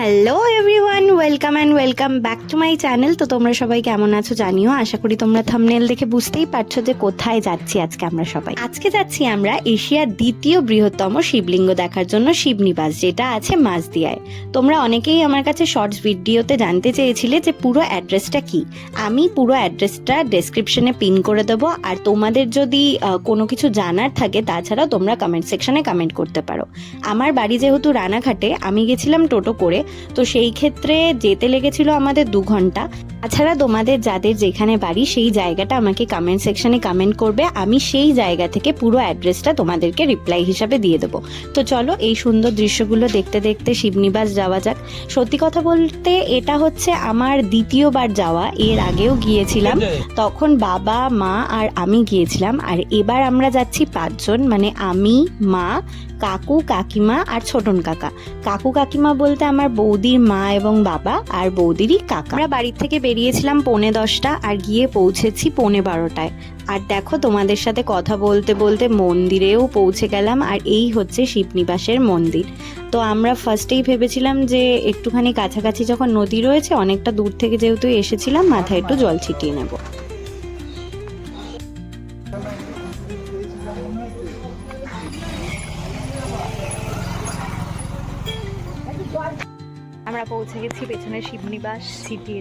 hello everyone. Welcome and welcome back to my channel তো তোমরা সবাই কেমন আছো জানিও। আশা করি তোমরা থামনেল দেখে বুঝতেই পারছ যে কোথায় যাচ্ছি আজকে আমরা সবাই। আজকে যাচ্ছি আমরা এশিয়ার দ্বিতীয় বৃহত্তম শিবলিঙ্গ দেখার জন্য শিবনিবাস, যেটা আছে মাঝদিয়ায় তোমরা অনেকেই আমার কাছে শর্টস ভিডিওতে জানতে চেয়েছিলে যে পুরো অ্যাড্রেসটা কি। আমি পুরো অ্যাড্রেসটা ডেসক্রিপশনে পিন করে দেবো, আর তোমাদের যদি কোনো কিছু জানার থাকে, তাছাড়াও তোমরা কমেন্ট সেকশনে কমেন্ট করতে পারো। আমার বাড়ি যেহেতু রানাঘাটে, আমি গেছিলাম টোটো করে, তো সেই ক্ষেত্রে যেতে লেগেছিল আমাদের দু ঘণ্টা। তাছাড়া তোমাদের যাদের যেখানে বাড়ি সেই জায়গাটা আমাকে কমেন্ট সেকশনে কমেন্ট করবে। আমি সেই জায়গা থেকে পুরো অ্যাড্রেসটা তোমাদেরকে রিপ্লাই হিসাবে দিয়ে দেবো। তো চলো এই সুন্দর দৃশ্যগুলো দেখতে দেখতে শিবনিবাস যাওয়া যাক। সত্যি কথা বলতে এটা হচ্ছে আমার দ্বিতীয়বার যাওয়া। এর আগেও গিয়েছিলাম। তখন বাবা মা আর আমি গিয়েছিলাম। আর এবার আমরা যাচ্ছি পাঁচজন। মানে আমি মা কাকু, কাকিমা আর ছোটন কাকা। কাকু, কাকিমা বলতে আমার বৌদির মা এবং বাবা আর বৌদিরই কাকা। আমরা বাড়ির থেকে বেরিয়েছিলাম পৌনে দশটা আর গিয়ে পৌঁছেছি পৌনে বারোটায়। আর দেখো তোমাদের সাথে কথা বলতে বলতে মন্দিরেও পৌঁছে গেলাম আর এই হচ্ছে শিবনিবাসের মন্দির। তো আমরা ফার্স্টেই ভেবেছিলাম যে একটুখানি কাছাকাছি যখন নদী রয়েছে অনেকটা দূর থেকে যেহেতু এসেছিলাম, মাথায় একটু জল ছিটিয়ে নেব। আমরা পৌঁছে গেছি, পেছনে শিবনিবাস ছিটিয়ে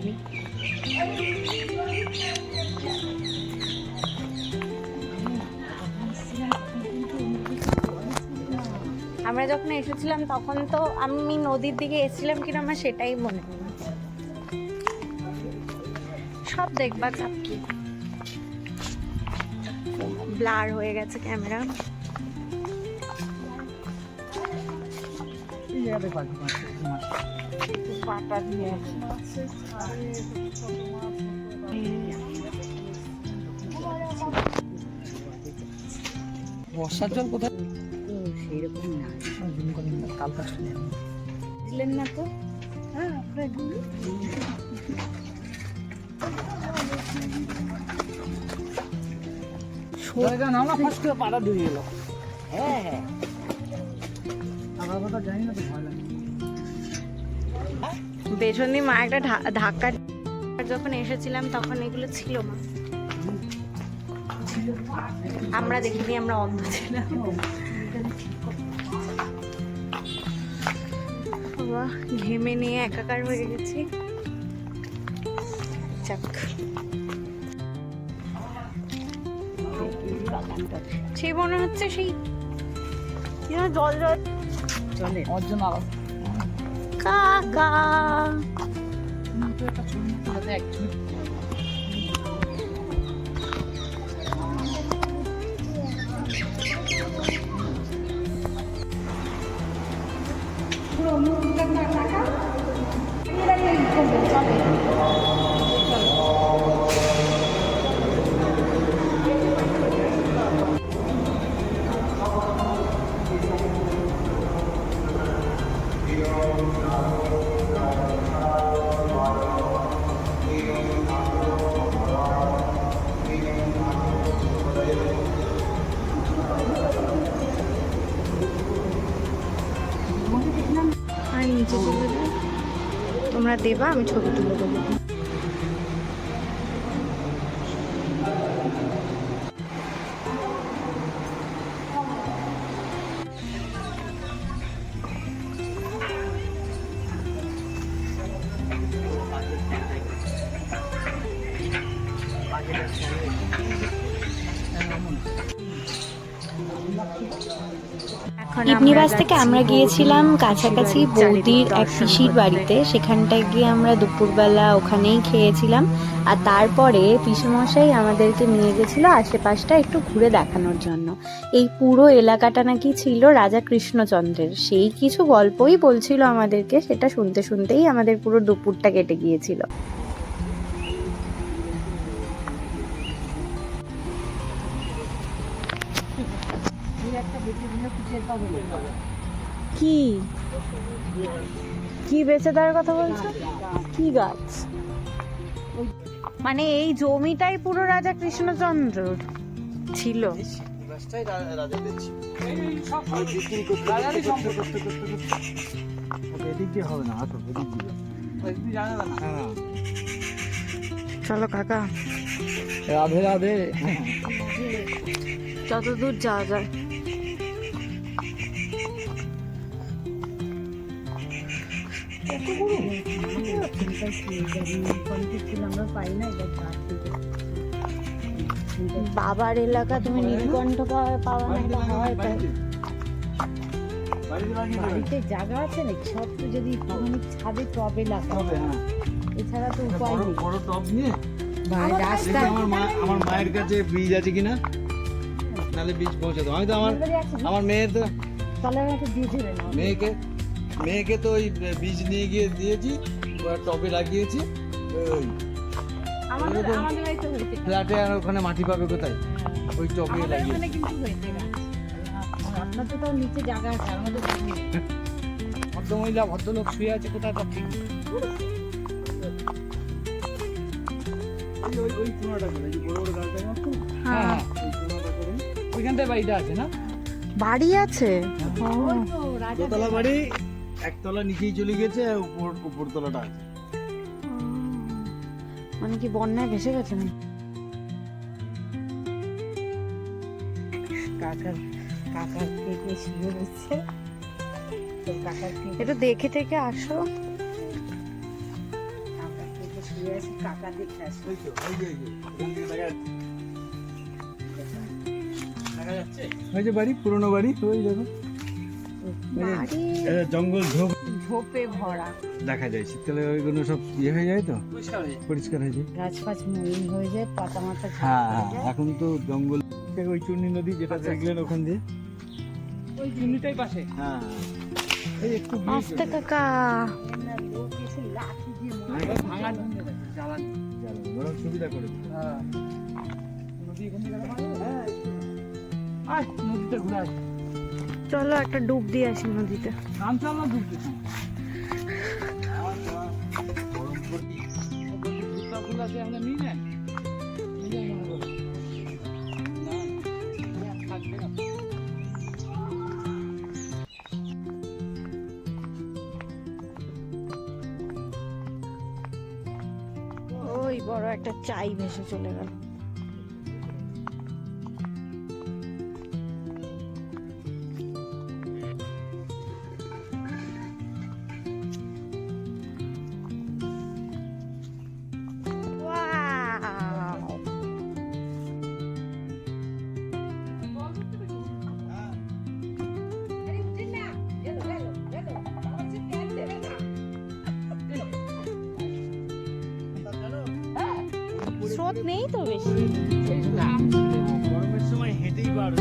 আমরা যখন এসেছিলাম, তখন তো আমি নদীর দিকে এসেছিলাম কিনা আমার সেটাই মনে সব দেখবা চাপ কি? ব্লার হয়ে গেছে ক্যামেরা। পাটা দিয়ে। বর্ষার জল কোথায়? না কাল না তো নাও না ফার্স্ট করে পাড়া ডুবে গেল হ্যাঁ হ্যাঁ। আমার কথা জানি না তো ভয় পেছন দিয়ে মা একটা ঢা- ধাক্কা যখন এসেছিলাম তখন এগুলো ছিল মা। আমরা দেখিনি আমরা অন্ধ ছিলাম। ঘেমে নিয়ে একাকার হয়ে গেছি। যাক। সেই মনে হচ্ছে সেই জল জল চলে। ওর জন্য আলাদা কাকা কিন্তু একটা ছবি তুলে এক ছবি নিচে তুলে দেবো তোমরা দেবা আমি ছবি তুলে দেবো। ইবনিবাস থেকে আমরা গিয়েছিলাম কাছাকাছি বৌদির এক পিসির বাড়িতে। সেখানটায় গিয়ে আমরা দুপুরবেলা ওখানেই খেয়েছিলাম। আর তারপরে পিসেমশাই আমাদেরকে নিয়ে গেছিল আশেপাশটা একটু ঘুরে দেখানোর জন্য। এই পুরো এলাকাটা নাকি ছিল রাজা কৃষ্ণচন্দ্রের। সেই কিছু গল্পই বলছিল আমাদেরকে সেটা শুনতে শুনতেই আমাদের পুরো দুপুরটা কেটে গিয়েছিল। কি? কি বেঁচে দেওয়ার কথা বলছো? কি গাছ? মানে এই জমিটাই পুরো রাজা কৃষ্ণচন্দ্র ছিল। চলো কাকা। রাধে রাধে। যতদূর যাওয়া যায়। বাবার এলাকা তুমি নীলকণ্ঠ পাওয়া- না এটা হয় তাই। বাড়িতে জায়গা আছে নাকি? সব তো যদি একটুখানি ছাদে টবে হবে হ্যাঁ। এছাড়া তো উপায় বড় নেই। বড় টব নিয়ে? রাস্তা আমার মা আমার মায়ের কাছে বীজ আছে কিনা? নাহলে বীজ পৌঁছে দেবো। আমি তো আমার আমার মেয়ের তো তলার মতো দিয়ে দেবে মেয়েকে মেয়েকে তো ওই বীজ নিয়ে গিয়ে দিয়েছি টবে লাগিয়েছি ওই। ফ্ল্যাটে আর ওখানে মাটি পাবে কোথায়? ওই টবে লাগিয়ে তো নিচে জায়গা আছে আমাদের ভদ্রমহিলা ভদ্রলোক শুয়ে আছে কোথায় তার ঠিক? হ্যাঁ। ওই কোনাটা ওইখানটায় বাড়িটা আছে না? বাড়ি আছে? দোতলা বাড়ি? একতলা নিচেই চলে গেছে আর উপর উপর তলাটা আছে মানে কি বন্যায় ভেসে গেছে না কাকার কাকার থেকে শুয়ে রয়েছে তো কাকার থেকে এটা দেখে থেকে আসো। কাকার থেকে শুয়ে কাকা দেখে আসবে ওই তো ওই যে ওই যে ওখান থেকে দেখা যাচ্ছে। দেখা যাচ্ছে? ওই যে বাড়ি পুরনো বাড়ি ওই দেখো। জঙ্গল ঝোপ। ঝোপে ভরা। দেখা যায় শীতকালে ওইগুলো সব ইয়ে হয়ে যায় তো? পরিষ্কার হয়ে যায়। গাছ ফাছ মলিন হয়ে যায় পাতা মাথা হ্যাঁ হ্যাঁ এখন তো জঙ্গল ওই চূর্ণী নদী যেটা দেখলেন ওখান দিয়ে। ওই জুনিটাই পাশে। হ্যাঁ। একটু আস্তে কাকা। হ্যাঁ, সুবিধা করেছে হ্যাঁ। নদী এখান থেকে হ্যাঁ। আয় নদীতে ঘুরে আসি চলো একটা ডুব দিয়ে আসি নদীতে। ওই বড় একটা চাই ভেসে চলে গেল। স্রোত নেই তো বেশি গরমের সময় হেঁটেই বার।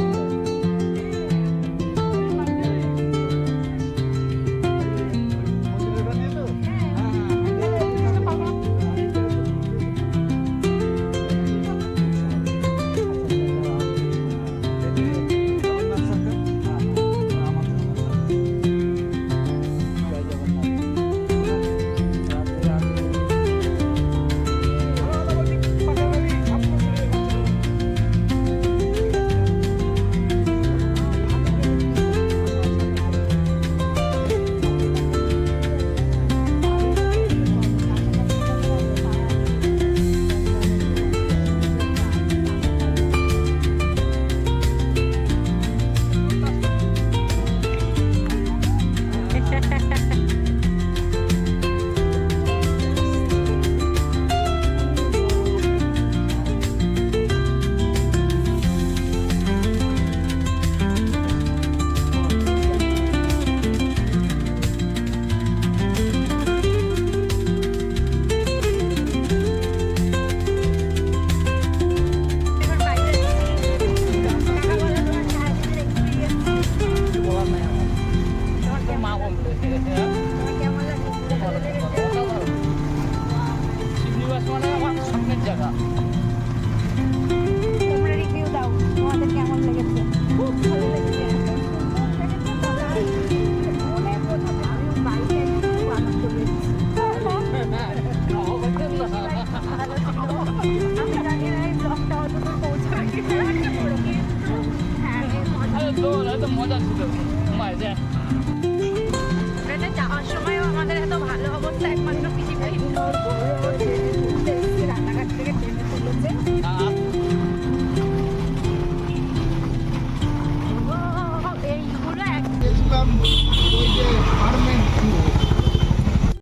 হয় যে যাওয়ার সময়ও আমাদের এত ভালো অবস্থা একমাত্র পিসি ভাই। রান্নাঘাট থেকে